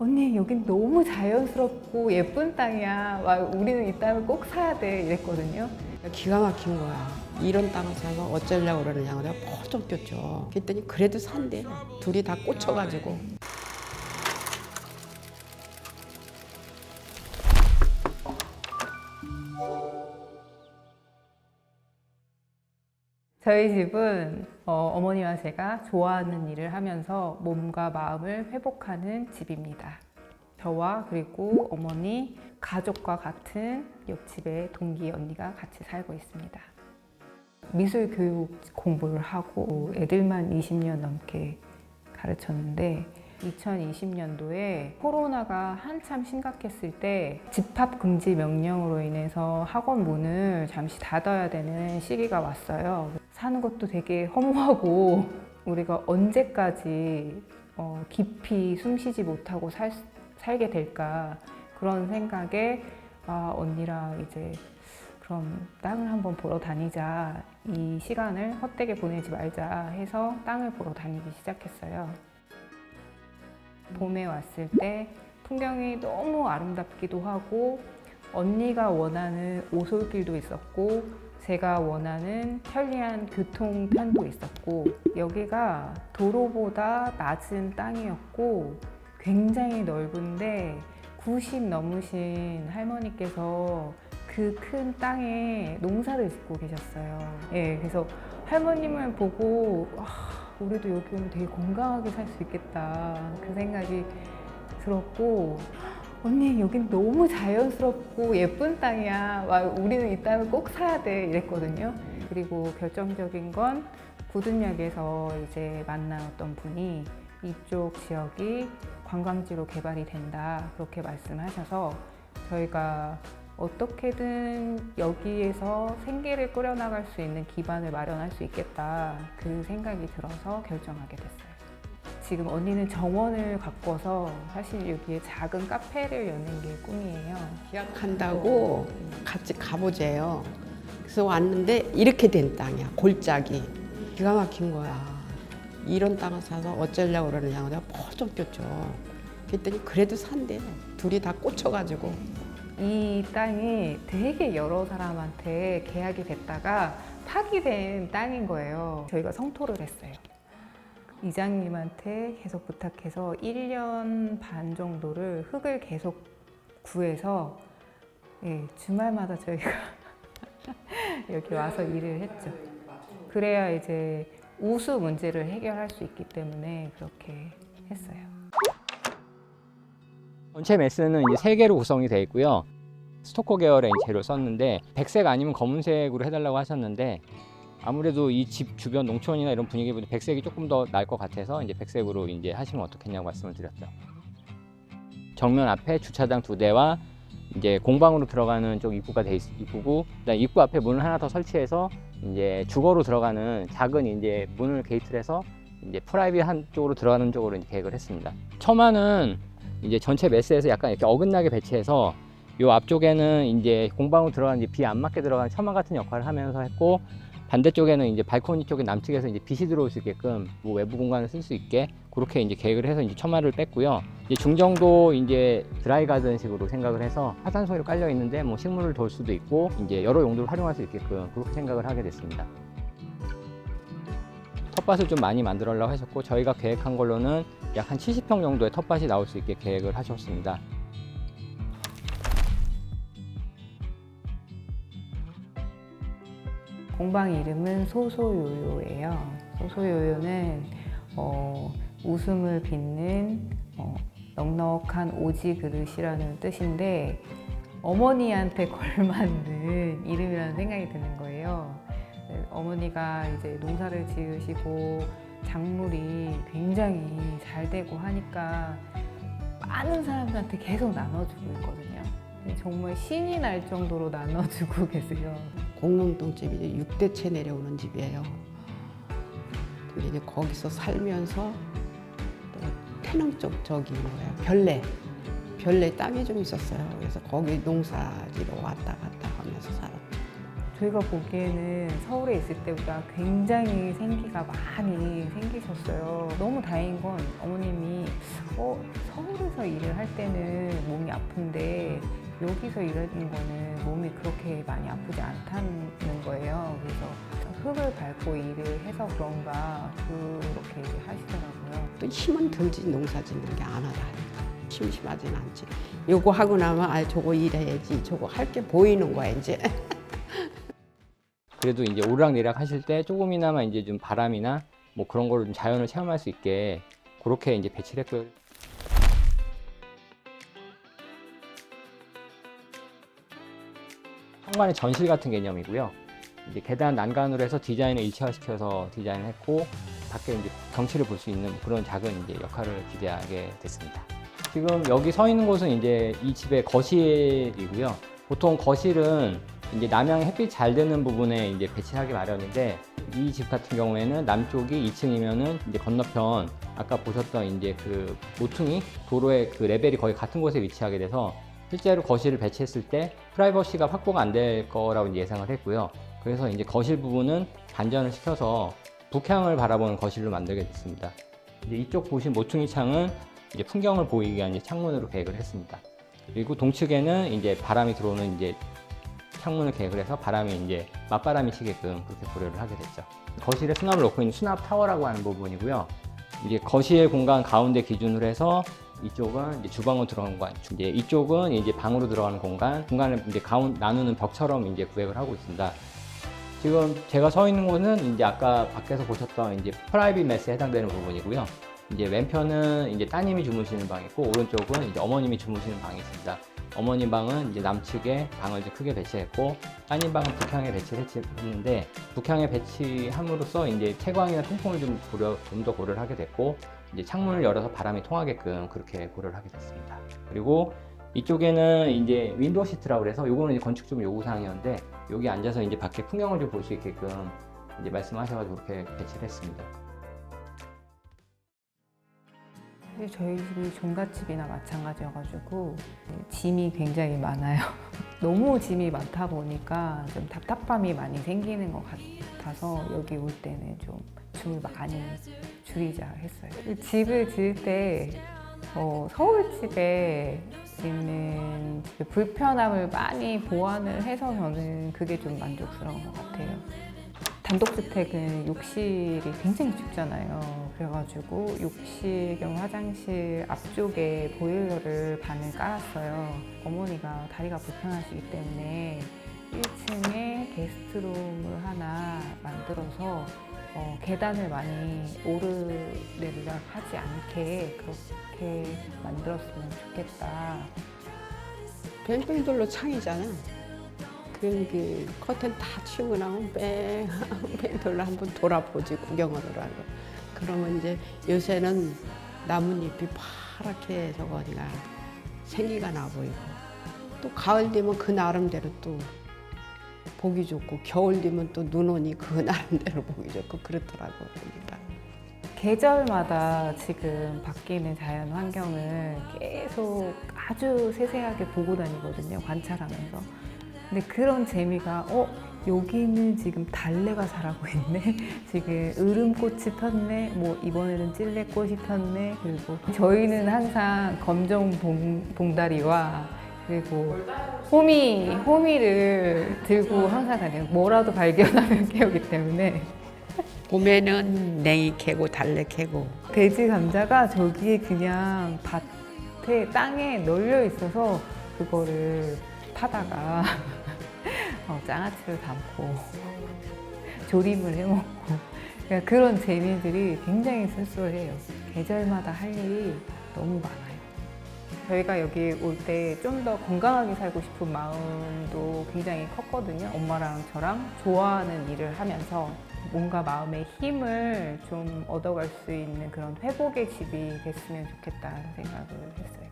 언니 여긴 너무 자연스럽고 예쁜 땅이야. 와, 우리는 이 땅을 꼭 사야 돼 이랬거든요. 기가 막힌 거야. 이런 땅을 사서 어쩌려고 그러느냐고 내가 퍼쩍 뛰었죠. 그랬더니 그래도 산대. 둘이 다 꽂혀가지고. 저희 집은 어, 머니와 제가 좋아하는 일을 하면서 몸과 마음을 회복하는 집입니다. 저와 그리고 어머니, 가족과 같은 옆집에 동기 언니가 같이 살고 있습니다. 미술 교육 공부를 하고 애들만 20년 넘게 가르쳤는데 2020년도에 코로나가 한참 심각했을 때 집합 금지 명령으로 인해서 학원 문을 잠시 닫아야 되는 시기가 왔어요. 사는 것도 되게 허무하고 우리가 언제까지 어, 깊이 숨쉬지 못하고 살, 살게 될까 그런 생각에 아, 언니랑 이제 그럼 땅을 한번 보러 다니자. 이 시간을 헛되게 보내지 말자 해서 땅을 보러 다니기 시작했어요. 봄에 왔을 때 풍경이 너무 아름답기도 하고 언니가 원하는 오솔길도 있었고 제가 원하는 편리한 교통편도 있었고 여기가 도로보다 낮은 땅이었고 굉장히 넓은데 90 넘으신 할머니께서 그 큰 땅에 농사를 짓고 계셨어요. 예, 그래서 할머님을 보고 아, 우리도 여기 오면 되게 건강하게 살 수 있겠다. 그 생각이 들었고 언니 여긴 너무 자연스럽고 예쁜 땅이야. 와, 우리는 이 땅을 꼭 사야 돼. 이랬거든요. 그리고 결정적인 건 구둔역에서 이제 만나었던 분이 이쪽 지역이 관광지로 개발이 된다. 그렇게 말씀하셔서 저희가 어떻게든 여기에서 생계를 꾸려나갈 수 있는 기반을 마련할 수 있겠다 그 생각이 들어서 결정하게 됐어요. 지금 언니는 정원을 가꿔서 사실 여기에 작은 카페를 여는 게 꿈이에요. 계약한다고 같이 가보재요. 그래서 왔는데 이렇게 된 땅이야. 골짜기. 기가 막힌 거야. 이런 땅을 사서 어쩌려고 그러느냐고 내가 퍼쩍 뛰었죠. 그랬더니 그래도 산대. 둘이 다 꽂혀가지고. 이 땅이 되게 여러 사람한테 계약이 됐다가 파기된 땅인 거예요. 저희가 성토를 했어요. 이장님한테 계속 부탁해서 1년 반 정도를 흙을 계속 구해서 예, 주말마다 저희가 여기 와서 일을 했죠. 그래야 이제 우수 문제를 해결할 수 있기 때문에 그렇게 했어요. 전체 매스는 이제 세 개로 구성이 되어 있고요. 스토커 계열의 재료 썼는데 백색 아니면 검은색으로 해달라고 하셨는데 아무래도 이 집 주변 농촌이나 이런 분위기보다 백색이 조금 더 나을 것 같아서 이제 백색으로 이제 하시면 어떻겠냐고 말씀을 드렸죠. 정면 앞에 주차장 두 대와 이제 공방으로 들어가는 쪽 입구가 돼 있, 입구고 그다음 입구 앞에 문을 하나 더 설치해서 이제 주거로 들어가는 작은 이제 문을 게이트를 해서 이제 프라이빗 한 쪽으로 들어가는 쪽으로 계획을 했습니다. 처마는 이제 전체 매스에서 약간 이렇게 어긋나게 배치해서 요 앞쪽에는 이제 공방으로 들어가는 비 안 맞게 들어가는 처마 같은 역할을 하면서 했고 반대쪽에는 이제 발코니 쪽에 남측에서 이제 빛이 들어올 수 있게끔 뭐 외부 공간을 쓸 수 있게 그렇게 이제 계획을 해서 이제 처마를 뺐고요. 이제 중정도 이제 드라이 가든식으로 생각을 해서 화산소로 깔려 있는데 뭐 식물을 돌 수도 있고 이제 여러 용도를 활용할 수 있게끔 그렇게 생각을 하게 됐습니다. 텃밭을 좀 많이 만들려고 하셨고 저희가 계획한 걸로는 약 한 70평 정도의 텃밭이 나올 수 있게 계획을 하셨습니다. 공방 이름은 소소요요예요. 소소요요는 어, 웃음을 빚는 어, 넉넉한 오지 그릇이라는 뜻인데 어머니한테 걸맞는 이름이라는 생각이 드는 거예요. 네, 어머니가 이제 농사를 지으시고 작물이 굉장히 잘 되고 하니까 많은 사람들한테 계속 나눠주고 있거든요. 정말 신이 날 정도로 나눠주고 계세요. 공릉동 집이 이제 6대째 내려오는 집이에요. 근데 이제 거기서 살면서 또 태릉 쪽 저기 뭐야 별내 별내 땅이 좀 있었어요. 그래서 거기 농사지러 왔다 갔다 하면서 살았죠. 저희가 보기에는 서울에 있을 때보다 굉장히 생기가 많이 생기셨어요. 너무 다행인 건 어머님이 어, 서울에서 일을 할 때는 몸이 아픈데 여기서 일하는 거는 몸이 그렇게 많이 아프지 않다는 거예요. 그래서 흙을 밟고 일을 해서 그런가 그렇게 하시더라고요. 또 힘은 들지 농사 짓는 게 안 하다 심심하진 않지. 요거 하고 나면 아 저거 일해야지 저거 할 게 보이는 거야 이제. 그래도 이제 오르락내리락 하실 때 조금이나마 이제 좀 바람이나 뭐 그런 거를 좀 자연을 체험할 수 있게 그렇게 이제 배치를 했고요. 현관의 전실 같은 개념이고요. 이제 계단 난간으로 해서 디자인을 일체화시켜서 디자인을 했고 밖에 이제 경치를 볼 수 있는 그런 작은 이제 역할을 기대하게 됐습니다. 지금 여기 서 있는 곳은 이제 이 집의 거실이고요. 보통 거실은 이제 남향 햇빛 잘 되는 부분에 이제 배치하기 마련인데 이 집 같은 경우에는 남쪽이 2층이면은 이제 건너편 아까 보셨던 이제 그 모퉁이 도로의 그 레벨이 거의 같은 곳에 위치하게 돼서 실제로 거실을 배치했을 때 프라이버시가 확보가 안 될 거라고 예상을 했고요. 그래서 이제 거실 부분은 반전을 시켜서 북향을 바라보는 거실로 만들게 됐습니다. 이제 이쪽 보신 모퉁이 창은 이제 풍경을 보이기 위한 이제 창문으로 계획을 했습니다. 그리고 동측에는 이제 바람이 들어오는 이제 창문을 계획을 해서 바람이 이제 맞바람이 치게끔 그렇게 고려를 하게 됐죠. 거실에 수납을 놓고 있는 수납 타워라고 하는 부분이고요. 이제 거실 공간 가운데 기준으로 해서 이쪽은 이제 주방으로 들어가는 공간, 이제 이쪽은 이제 방으로 들어가는 공간, 공간을 이제 가운 나누는 벽처럼 이제 구획을 하고 있습니다. 지금 제가 서 있는 곳은 이제 아까 밖에서 보셨던 이제 프라이빗 메스에 해당되는 부분이고요. 이제 왼편은 이제 따님이 주무시는 방이고 오른쪽은 이제 어머님이 주무시는 방이 있습니다. 어머님 방은 이제 남측에 방을 좀 크게 배치했고 따님 방은 북향에 배치를 했는데 북향에 배치함으로써 이제 채광이나 통풍을 좀 고려 좀 더 고려를 하게 됐고 이제 창문을 열어서 바람이 통하게끔 그렇게 고려를 하게 됐습니다. 그리고 이쪽에는 이제 윈도우 시트라고 그래서 요거는 이제 건축 좀 요구 사항이었는데 여기 앉아서 이제 밖에 풍경을 좀 볼 수 있게끔 이제 말씀하셔가지고 그렇게 배치를 했습니다. 저희 집이 종갓집이나 마찬가지여가지고 짐이 굉장히 많아요. 너무 짐이 많다 보니까 좀 답답함이 많이 생기는 것 같아서 여기 올 때는 좀 줌을 많이 줄이자 했어요. 집을 지을 때 어, 서울집에 있는 그 불편함을 많이 보완을 해서 저는 그게 좀 만족스러운 것 같아요. 단독주택은 욕실이 굉장히 춥잖아요. 그래가지고 욕실 겸 화장실 앞쪽에 보일러를 반을 깔았어요. 어머니가 다리가 불편하시기 때문에 1층에 게스트룸을 하나 만들어서 어, 계단을 많이 오르내리락 하지 않게 그렇게 만들었으면 좋겠다. 뺑뺑돌로 창이잖아. 그, 그 커튼 다 치우고 나면 뺑 뺑 돌로 한번 돌아보지 구경을 하고. 그러면 이제 요새는 나뭇잎이 파랗게 저거 어디가 생기가 나 보이고 또 가을 되면 그 나름대로 또 보기 좋고 겨울 되면 또 눈 오니 그 나름대로 보기 좋고 그렇더라고 보니까. 계절마다 지금 바뀌는 자연 환경을 계속 아주 세세하게 보고 다니거든요. 관찰하면서. 근데 그런 재미가, 어, 여기는 지금 달래가 자라고 있네. 지금 으름꽃이 폈네. 뭐, 이번에는 찔레꽃이 폈네. 그리고 저희는 항상 검정 봉, 봉다리와 그리고 호미, 호미를 들고 항상 다녀요. 뭐라도 발견하면 깨우기 때문에. 봄에는 냉이 캐고 달래 캐고 돼지 감자가 저기에 그냥 밭에 땅에 널려 있어서 그거를 타다가 어, 장아찌를 담고 조림을 해 먹고 그러니까 그런 재미들이 굉장히 쏠쏠해요. 계절마다 할 일이 너무 많아요. 저희가 여기 올 때 좀 더 건강하게 살고 싶은 마음도 굉장히 컸거든요. 엄마랑 저랑 좋아하는 일을 하면서 뭔가 마음의 힘을 좀 얻어갈 수 있는 그런 회복의 집이 됐으면 좋겠다는 생각을 했어요.